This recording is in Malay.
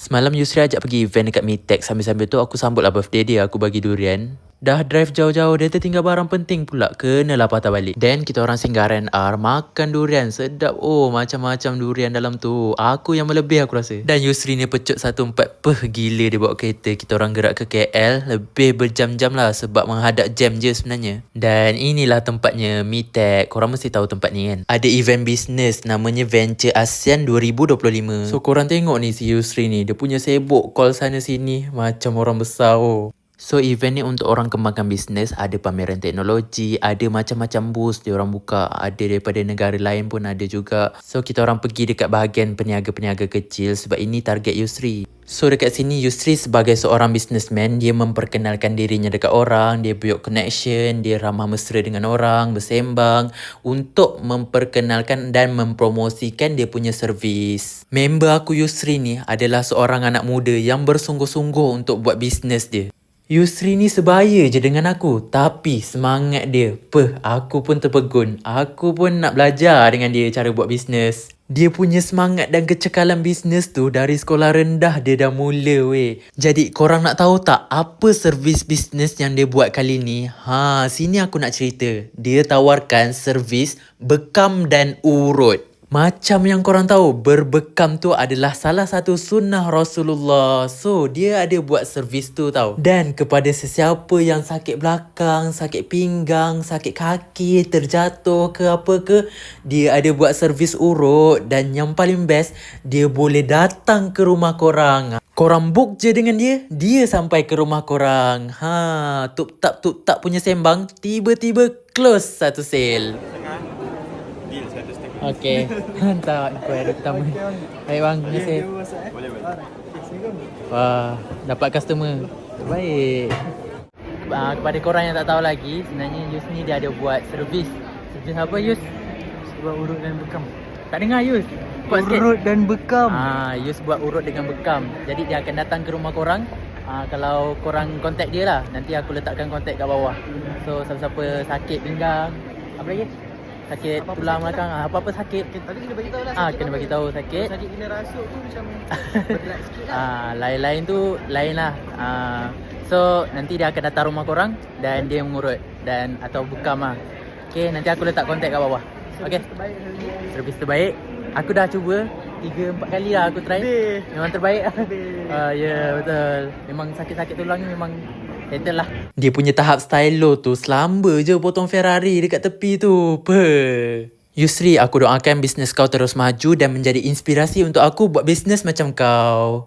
Semalam Yusri ajak pergi event dekat Mitex. Sambil-sambil tu aku sambut lah birthday dia. Aku bagi durian. Dah drive jauh-jauh, dia tertinggal barang penting pula. Kenalah patah balik. Then kita orang singgah R&R, makan durian. Sedap. Oh, macam-macam durian dalam tu. Aku yang melebih aku rasa. Dan Yusri ni pecut satu empat. Peh, gila dia bawa kereta. Kita orang gerak ke KL. Lebih berjam-jam lah sebab menghadap jam je sebenarnya. Dan inilah tempatnya, Mitex. Korang mesti tahu tempat ni kan. Ada event bisnes namanya Venture ASEAN 2025. So korang tengok ni si Yusri ni. Dia punya sibuk call sana sini. Macam orang besar oh. So event ni untuk orang kembangkan bisnes, ada pameran teknologi, ada macam-macam booth dia orang buka, ada daripada negara lain pun ada juga. So kita orang pergi dekat bahagian peniaga-peniaga kecil sebab ini target Yusri. So dekat sini Yusri sebagai seorang businessman, dia memperkenalkan dirinya dekat orang, dia build connection, dia ramah mesra dengan orang, bersembang untuk memperkenalkan dan mempromosikan dia punya servis. Member aku Yusri ni adalah seorang anak muda yang bersungguh-sungguh untuk buat bisnes dia. Yusri ni sebaya je dengan aku. Tapi semangat dia. Peh, aku pun terpegun. Aku pun nak belajar dengan dia cara buat bisnes. Dia punya semangat dan kecekalan bisnes tu dari sekolah rendah dia dah mula weh. Jadi korang nak tahu tak apa servis bisnes yang dia buat kali ni? Ha, sini aku nak cerita. Dia tawarkan servis bekam dan urut. Macam yang korang tahu, berbekam tu adalah salah satu sunnah Rasulullah. So, dia ada buat servis tu tau. Dan kepada sesiapa yang sakit belakang, sakit pinggang, sakit kaki, terjatuh ke apa ke, dia ada buat servis urut. Dan yang paling best, dia boleh datang ke rumah korang. Korang book je dengan dia, dia sampai ke rumah korang. Ha, tup tap tup tap punya sembang, tiba-tiba close satu sale. Okey. Hantar inquiry pertama. Baik bang, terima kasih. Wah, dapat customer. Baik. Uh, kepada korang yang tak tahu lagi, sebenarnya Yus ni dia ada buat servis. Servis apa Yus? Sebab urut dan bekam. Tak dengar Yus? Sikit. Urut dan bekam. Ah, Yus buat urut dengan bekam. Jadi dia akan datang ke rumah korang. Ah, kalau korang contact dia lah, nanti aku letakkan contact kat bawah. So, siapa-siapa sakit pinggang, apa lagi? Sakit Apa-apa tulang belakang, ah, apa-apa sakit. Tapi kena bagi tahu lah. Ah, sakit kena apa. bagi tahu sakit. Sakit kena rasuk tu macam berat sikit lah. Ah, lain-lain tu lain lah. Ah, so nanti dia akan datang rumah korang dan dia mengurut dan atau bekam lah. Okay, nanti aku letak kontak kat bawah. Okay, ni. servis terbaik. Aku dah cuba 3-4 kali lah aku try. Memang terbaik lah. Ah, ya yeah, betul. Memang sakit-sakit tulang ni memang settle lah. Dia punya tahap stylo tu selamba je potong Ferrari dekat tepi tu. Pe. Yusri, aku doakan bisnes kau terus maju dan menjadi inspirasi untuk aku buat bisnes macam kau.